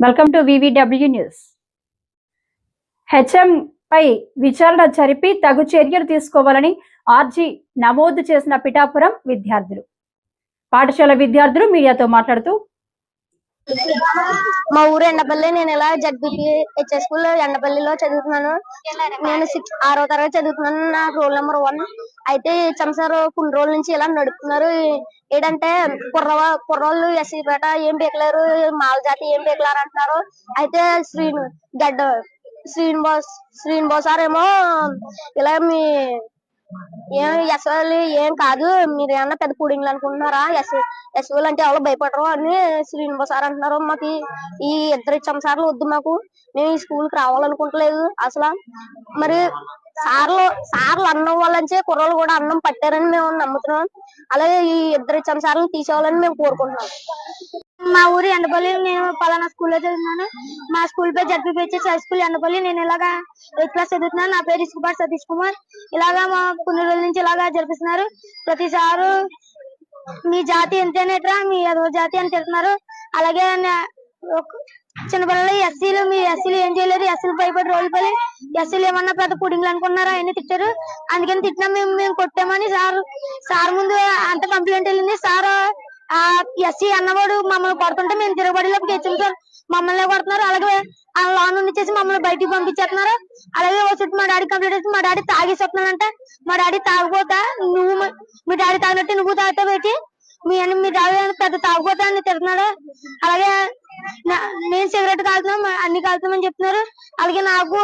Welcome to V V W news H M పై విచారణ జరిపి తగు చర్యలు తీసుకోవాలని ఆర్జీ నమోదు చేసిన పిఠాపురం విద్యార్థులు. పాఠశాల విద్యార్థులు మీడియాతో మాట్లాడుతూ మా ఊరు ఎండపల్లి నేను ఇలా జడ్పీటీ హెచ్ఎస్ స్కూల్ ఎండపల్లిలో చదువుతున్నాను. నేను సిక్స్ ఆరో తరగతి చదువుతున్నాను నా రోల్ నెంబర్ వన్. అయితే చంసారు కొన్ని రోజుల నుంచి ఇలా నడుపుతున్నారు. ఏంటంటే కుర్ర కుర్రోళ్ళు ఎస్సీ పేట ఏం పీకలేరు మాల జాతి ఏం పీకలేరు అంటున్నారు. అయితే శ్రీను గడ్డ శ్రీనివాస్ శ్రీనివాస్ సార్ ఏమో ఇలా మీ ఏం ఎస్ఎల్ ఏం కాదు మీరు ఏమన్నా పెద్ద పూడింగ్లు అనుకుంటున్నారా? ఎస్ ఎస్ఎల్ అంటే ఎవరు భయపడరు అని శ్రీనివాస్ సార్ అంటున్నారు మాకు. ఈ- ఇద్దరు ఇచ్చాం సార్లు వద్దు మాకు. మేము ఈ స్కూల్కి రావాలనుకుంటలేదు అసలు. మరి సార్లు సార్లు అన్నం వాళ్ళంచే కుర్రలు కూడా అన్నం పట్టారని మేము నమ్ముతున్నాం. అలాగే ఈ ఇద్దరు సార్లు తీసేవాలని మేము కోరుకుంటున్నాం. మా ఊరు ఎండపల్లి నేను పలానా స్కూల్లో చదువుతున్నాను మా స్కూల్ పేరు జడ్పీపీహెచ్ఎస్ హై స్కూల్ ఎండపల్లి. నేను ఇలాగా ఎయిత్ క్లాస్ చదువుతున్నాను. నా పేరు ఇసుకుపాటి సతీష్ కుమార్. ఇలాగా మా కొన్ని రోజుల నుంచి ఇలాగా జరిపిస్తున్నారు. ప్రతిసారు మీ జాతి ఎంతేనేట్రా మీ అదో జాతి అని తిడుతున్నారు. అలాగే చిన్నపిల్లలు ఎస్సీలు మీ ఎస్సీలు ఏం చేయలేదు ఎస్సీలు భయపడి రోజులు పడి ఎస్సీలు ఏమన్నా పెద్ద పుడింగ్లు అనుకున్నారా? అవన్నీ తిట్టారు. అందుకని తిట్టినా మేము మేము కొట్టామని సార్ సార్ ముందు అంత కంప్లైంట్ వెళ్ళింది. సార్ ఆ ఎస్సీ అన్నవాడు మమ్మల్ని కొడుతుంటే మేము తిరగబడిలోకి తెచ్చాం మమ్మల్ని కొడుతున్నారు? అలాగే ఆ లోన్ నుండి చేసి మమ్మల్ని బయటికి పంపించేస్తున్నారు. అలాగే ఓ చుట్టూ మా డాడీ కంప్లీట్ చేసి మా డాడీ తాగేసి మా డాడీ తాగబోతా నువ్వు మీ డాడీ తాగినట్టు నువ్వు తాగుతా పెట్టి మీ అని మీ డాడీ పెద్ద తాగబోతా అని తిడుతున్నాడు. అలాగే నా- నేను సిగరెట్ కాలుతున్నాం అన్ని కాలుతామని చెప్తున్నారు. అలాగే నాకు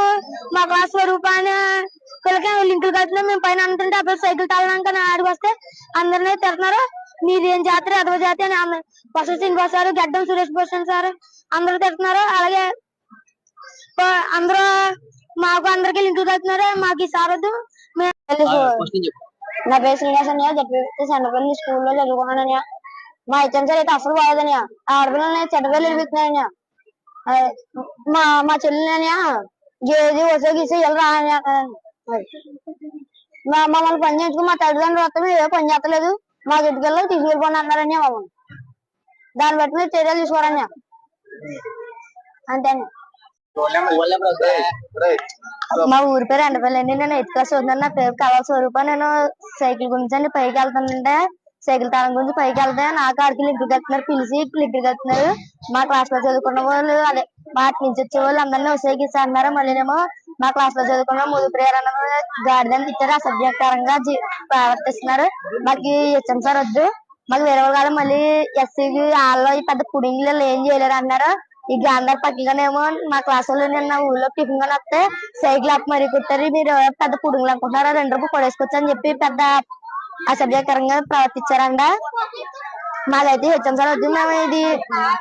మా క్లాస్ స్వరూపాన్ని పిల్లకి లింకులు కలుతున్నాం మేము పైన అంటుంటే అప్పుడు సైకిల్ తాగడానికి ఆడికి వస్తే అందరినీ తిడుతున్నారు. మీరేం జాతర? అదవ జాతి అని బసవ శ్రీనివాస్ సార్ గడ్డం సురేష్ భూషణ్ సార్ అందరూ తిడుతున్నారు. అలాగే అందరూ మాకు అందరికి లింకులు కలుతున్నారు మాకు ఈ సార్ వద్దు. మేము నా పేరు శ్రీనివాస్ అన్నయ్య జడ్పీ సెంటర్పల్లి స్కూల్లో చదువుకున్నానయ్య మా హెచ్ఎం సార్ అయితే అసలు బాగోదన్నయ్య ఆడపిల్లల్ని చెడ్డవేలు ఇరిపిస్తున్నాయన్నయ్య అదే, మా మా చెల్లెలనయ్య గేది వసే గీసే ఇలా మా మమ్మల్ని పని చేయించుకుని మా తల్లిదండ్రులు వస్తే మేము ఏ పని చేస్తలేదు. మా ఇంటికెళ్ళి తీసుకెళ్ళిపోండి అన్నారని మమ్మల్ని దాన్ని బట్టి మీరు చర్యలు తీసుకోరని అంతే మా ఊరి పేరు ఎండపల్లి అండి. నేను ఎయిత్ క్లాస్ చదువుతున్నాను నా పేరు కళా స్వరూప. నేను సైకిల్ గురించి అండి పైకి వెళ్తానంటే సైకిల్ తాళం గురించి పైకి వెళ్తే నాకు ఆడికి లింక్ కడుతున్నారు పిలిచి లింక్ కడుతున్నారు మా క్లాస్లో చదువుకున్న వాళ్ళు అదే మా నుంచి వచ్చే వాళ్ళు అందరినీ ఉసేగిస్తా అన్నారు మళ్ళీనేమో మా క్లాస్లో చదువుకున్న ముందు ప్రేరణ గార్డెన్ ఇచ్చారు అసభ్యకరంగా ప్రవర్తిస్తున్నారు. మాకు హెచ్ఎం సార్ వద్దు. మాకు వేరే వాళ్ళు మళ్ళీ ఎస్సీకి వాళ్ళు ఈ పెద్ద పుడింగ్లు ఏం చేయలేరు అన్నారు. ఈ గాంధార్ పక్కగానేమో మా క్లాస్ వాళ్ళు నిన్న ఊళ్ళో టిఫిన్గా వస్తే సైకిల్ అప్ మరీ కుట్టారు. మీరు పెద్ద పుడుగులు అనుకుంటున్నారా? రెండు రూపాయలు కొడేసుకోవచ్చు అని చెప్పి పెద్ద అసభ్యకరంగా ప్రవర్తించారంట. మాదైతే హెచ్ఎం సార్ వద్దు. మేము ఇది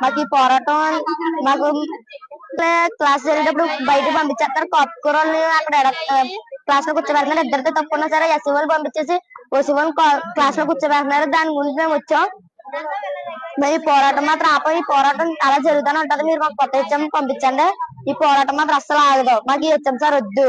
మాకు ఈ పోరాటం మాకు క్లాస్ జరిగేటప్పుడు బయట పంపించేస్తారు. కాపుకూరలు అక్కడ క్లాస్లో కూర్చోబెడుతున్నారు. ఇద్దరితో తప్పుకున్నా సరే ఎస్సీ వాళ్ళు పంపించేసి ఓసీ వాళ్ళు క్లాస్లో కూర్చోబెడుతున్నారు. దాని గురించి మేము వచ్చాం. మరి ఈ పోరాటం మాత్రం ఆపం. ఈ పోరాటం అలా జరుగుతూనే ఉంటది. మీరు మాకు కొత్త హెచ్ఎం పంపించండి. ఈ పోరాటం మాత్రం అస్సలు ఆగదు. మాకు ఈ హెచ్ఎం సార్ వద్దు.